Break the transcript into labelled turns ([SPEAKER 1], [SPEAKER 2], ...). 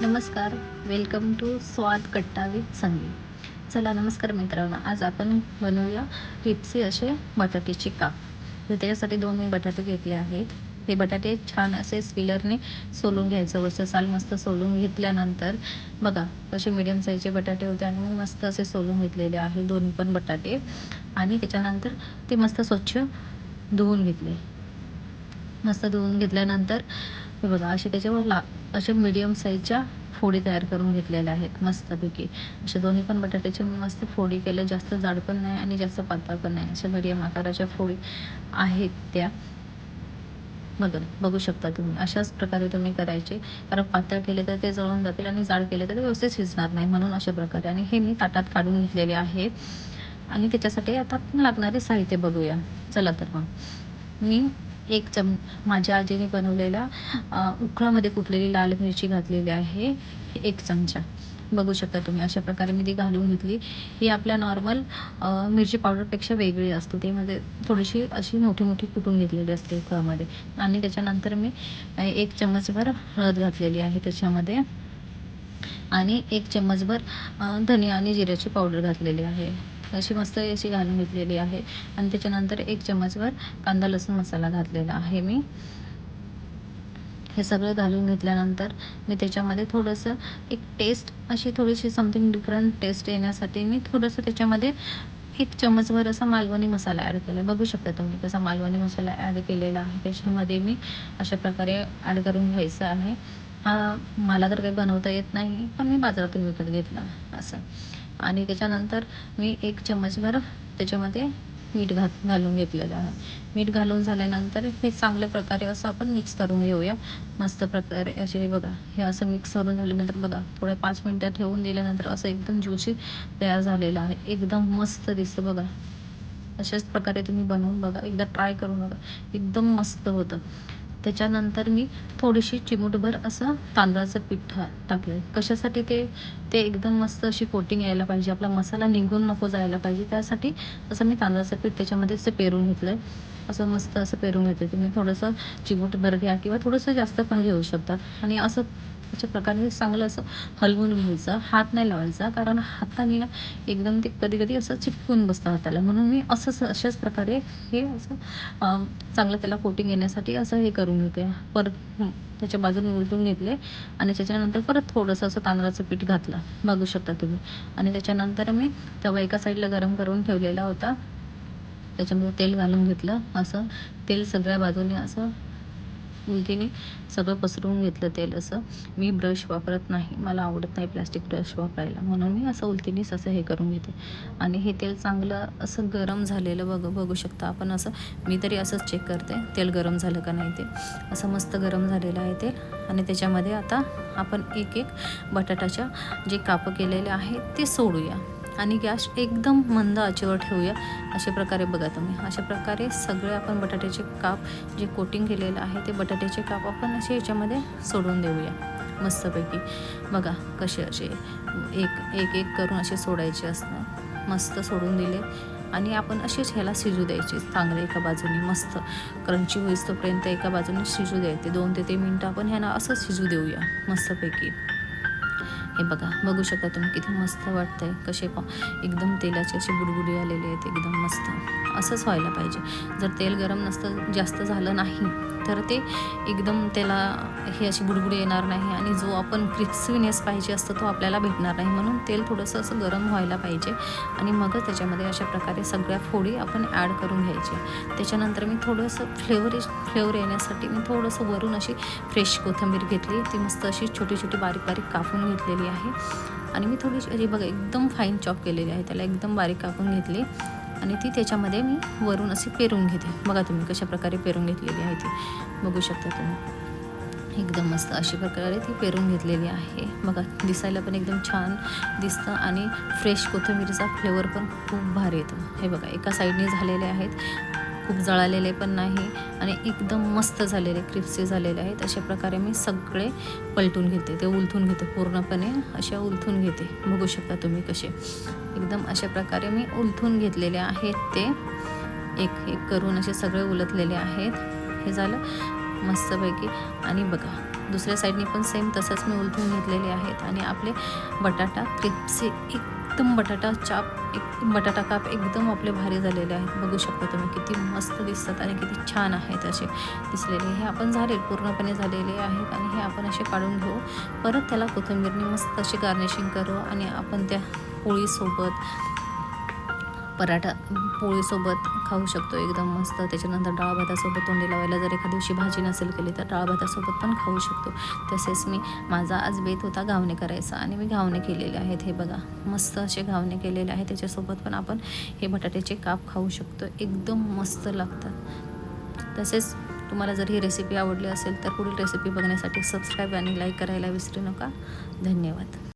[SPEAKER 1] नमस्कार. Welcome to स्वाद कट्टा विथ संगीत चला नमस्कार मित्रांनो आज आपण बनवूया रिप्सी असे बटाट्याचे काप. तर त्याच्यासाठी दोन मी बटाटे घेतले आहेत. हे बटाटे छान असे स्पिलरने सोलून घ्यायचं. वरचं साल मस्त सोलून घेतल्यानंतर बघा कसे मिडियम साईजचे बटाटे होते आणि मी मस्त असे सोलून घेतलेले आहे दोन पण बटाटे. आणि त्याच्यानंतर ते मस्त स्वच्छ धुवून घेतले. मस्त धुवून घेतल्यानंतर हे बघा असे त्याच्यावर ला असे मीडियम साईजच्या फोडी तयार करून घेतलेल्या आहेत मस्तपैकी. असे दोन्ही पण बटाट्याचे मी मस्त फोडी केल्या जास्त जाड पण नाही आणि जास्त पातळ पण नाही. अशा मिडियम आकाराच्या फोडी आहेत त्या. बघा बघू शकता तुम्ही. अशाच प्रकारे तुम्ही करायचे. कारण पातळ केले तर ते जळून जातील आणि जाड केले तर ते व्यवस्थित शिजणार नाही म्हणून अशा प्रकारे. आणि हे मी ताटात काढून घेतलेले आहे. आणि त्याच्यासाठी आता लागणारे साहित्य बघूया. चला तर मग. मी एक चम माझ्या आजीने बनवलेला उखळामध्ये कुटलेली लाल मिरची घातलेली आहे एक चमचा. बघू शकता तुम्ही अशा प्रकारे मी ती घालून घेतली. ही आपल्या नॉर्मल मिरची पावडरपेक्षा वेगळी असते. ती म्हणजे थोडीशी अशी मोठी मोठी कुटून घेतलेली असते उखळामध्ये आणि त्याच्यानंतर मी एक चम्मचभर हळद घातलेली आहे त्याच्यामध्ये. आणि एक चम्मचभर धनिया आणि जिऱ्याची पावडर घातलेली आहे. अशी मस्त अशी घालून घेतलेली आहे. आणि त्याच्यानंतर एक चम्मचभर कांदा लसूण मसाला घातलेला आहे मी. हे सगळं घालून घेतल्यानंतर मी त्याच्यामध्ये थोडंसं एक टेस्ट अशी थोडीशी समथिंग डिफरंट टेस्ट येण्यासाठी मी थोडंसं त्याच्यामध्ये एक चमचभर असा मालवणी मसाला ॲड केला. बघू शकता तुम्ही कसा मालवणी मसाला ॲड केलेला आहे. त्याच्यामध्ये मी अशा प्रकारे ॲड करून घ्यायचं आहे. हा मला तर काही बनवता येत नाही पण मी बाजारातून विकत घेतला असं. आणि त्याच्यानंतर मी एक चम्मचभर त्याच्यामध्ये मीठ घात घालून घेतलेलं आहे. मीठ घालून झाल्यानंतर हे चांगल्या प्रकारे असं आपण मिक्स करून घेऊया. मस्त प्रकारे असे बघा हे असं मिक्स करून झाल्यानंतर बघा थोड्या पाच मिनटं ठेवून दिल्यानंतर असं एकदम ज्युशी तयार झालेलं आहे. एकदम मस्त दिसतं बघा. अशाच प्रकारे तुम्ही बनवून बघा. एकदा ट्राय करून बघा एकदम मस्त होतं. त्याच्यानंतर मी थोडीशी चिमूटभर असं तांदळाचं पीठ टाकलं कशासाठी ते ते एकदम मस्त अशी कोटिंग यायला पाहिजे. आपला मसाला निघून नको जायला पाहिजे. त्यासाठी असं मी तांदळाचं पीठ त्याच्यामध्ये असं पेरून घेतलं असं मस्त असं पेरून घेतलं तुम्ही थोडंसं चिमूटभर घ्या किंवा थोडंसं जास्त पण घेऊ शकतात आणि असं अशा प्रकारे चांगलं असं हलवून घ्यायचं हात नाही लावायचा कारण हाताने एकदम ते कधी कधी असं चिपकून बसतं हाताला. म्हणून मी असंच अशाच प्रकारे हे असं चांगलं त्याला कोटिंग येण्यासाठी असं हे करून घेते. परत त्याच्या बाजूने उलटून घेतले आणि त्याच्यानंतर परत थोडंसं असं तांदळाचं पीठ घातलं. बघू शकता तुम्ही. आणि त्याच्यानंतर मी तवा एका साईडला गरम करून ठेवलेला होता. त्याच्यामध्ये तेल घालून घेतलं. असं तेल सगळ्या बाजूने असं तिने सगळं पसरवून घेतलं तेल असं. मी ब्रश वापरत नाही. मला आवडत नाही प्लॅस्टिक ब्रश वापरायला. म्हणून मी असं उलतीनेच असं हे करून घेते. आणि हे तेल चांगलं असं गरम झालेलं बघ बघू शकता आपण असं. मी तरी असंच चेक करते तेल गरम झालं का नाही ते. असं मस्त गरम झालेलं आहे तेल. आणि त्याच्यामध्ये आता आपण एक एक बटाटाच्या जे कापं केलेले आहेत ते सोडूया. आणि गॅस एकदम मंद आचेवर ठेवूया. अशा प्रकारे बघा तुम्ही. अशा प्रकारे सगळे आपण बटाट्याचे काप जे कोटिंग केलेलं आहे ते बटाट्याचे काप आपण असे याच्यामध्ये सोडून देऊया. मस्तपैकी. बघा कसे असे एक एक एक करून असे सोडायचे असणं मस्त सोडून दिले. आणि आपण असेच ह्याला शिजू द्यायचे. चांगले एका बाजूने. मस्त क्रंची होईस तोपर्यंत एका बाजूने शिजू द्यायचे. दोन ते तीन मिनटं आपण ह्यांना असं शिजू देऊया. मस्तपैकी. हे बघा बघू शकता तुम्ही किती मस्त वाटतंय. कसे पा एकदम तेलाचे असे बुडबुडी आलेले आहेत एकदम मस्त. असंच व्हायला पाहिजे. जर तेल गरम नसतं जास्त झालं नाही तर ते एकदम त्याला हे अशी बुडबुड येणार नाही आणि जो आपण क्रिस्पीनेस पाहिजे असतो तो आपल्याला भेटणार नाही. म्हणून तेल थोडंसं असं गरम व्हायला पाहिजे आणि मग त्याच्यामध्ये अशा प्रकारे सगळ्या फोडी आपण ॲड करून घ्यायचे. त्याच्यानंतर मी थोडंसं फ्लेवर फ्लेवर येण्यासाठी मी थोडंसं वरून अशी फ्रेश कोथिंबीर घेतली. ती मस्त अशी छोटी छोटी बारीक बारीक कापून घेतलेली आहे. आणि मी थोडीशी अशी बघा एकदम फाईन चॉप केलेली आहे. त्याला एकदम बारीक कापून घेतली. आणि ती त्याच्यामध्ये मी वरून अशी पेरून घेते. बघा तुम्ही कशा प्रकारे पेरून घेतलेली आहे ती. बघू शकता तुम्ही. एकदम मस्त अशा प्रकारे ती पेरून घेतलेली आहे. बघा दिसायला पण एकदम छान दिसतं आणि फ्रेश कोथिंबीरचा फ्लेवर पण खूप भारी येतो. हे बघा एका साईडने झालेले आहेत. खूप जळालेले पण नाही आणि एकदम मस्त झालेले क्रिप्सी झालेले आहेत. अशा प्रकारे मी सगळे पलटून घेते ते उलथून घेते पूर्णपणे. अशा उलथून घेते. बघू शकता तुम्ही कसे. एकदम अशा प्रकारे मी उलथून घेतलेले आहेत ते. एक एक करून असे सगळे उलटलेले आहेत. हे झालं मस्तपैकी. आणि बघा दुसऱ्या साईडनी पण सेम तसंच मी उलथून घेतलेले आहेत. आणि आपले बटाटा क्रिप्सी एकदम बटाटा चाप एक बटाटा काप एकदम आपले भारी झालेले आहेत. बघू शकता तुम्ही किती मस्त दिसतात आणि किती छान आहेत असे दिसलेले. हे आपण झाले पूर्णपणे झालेले आहेत आणि हे आपण असे काढून घेऊ. परत त्याला कोथिंबीरने मस्त अशी गार्निशिंग करू आणि आपण त्या पोळीसोबत पराठा पोळीसोबत खाऊ शकतो. एकदम मस्त. त्याच्यानंतर डाळ भातासोबत तोंडी लावायला जर एखाद्या दिवशी भाजी नसेल केली तर डाळ भातासोबत पण खाऊ शकतो. तसेच मी माझा आज बेत होता घावणे करायचा आणि मी घावणे केलेले आहेत. हे बघा मस्त असे घावणे केलेले आहेत. त्याच्यासोबत पण आपण हे बटाट्याचे काप खाऊ शकतो. एकदम मस्त लागतात. तसेच तुम्हाला जर ही रेसिपी आवडली असेल तर पुढील रेसिपी बघण्यासाठी सबस्क्राईब आणि लाईक करायला विसरू नका. धन्यवाद.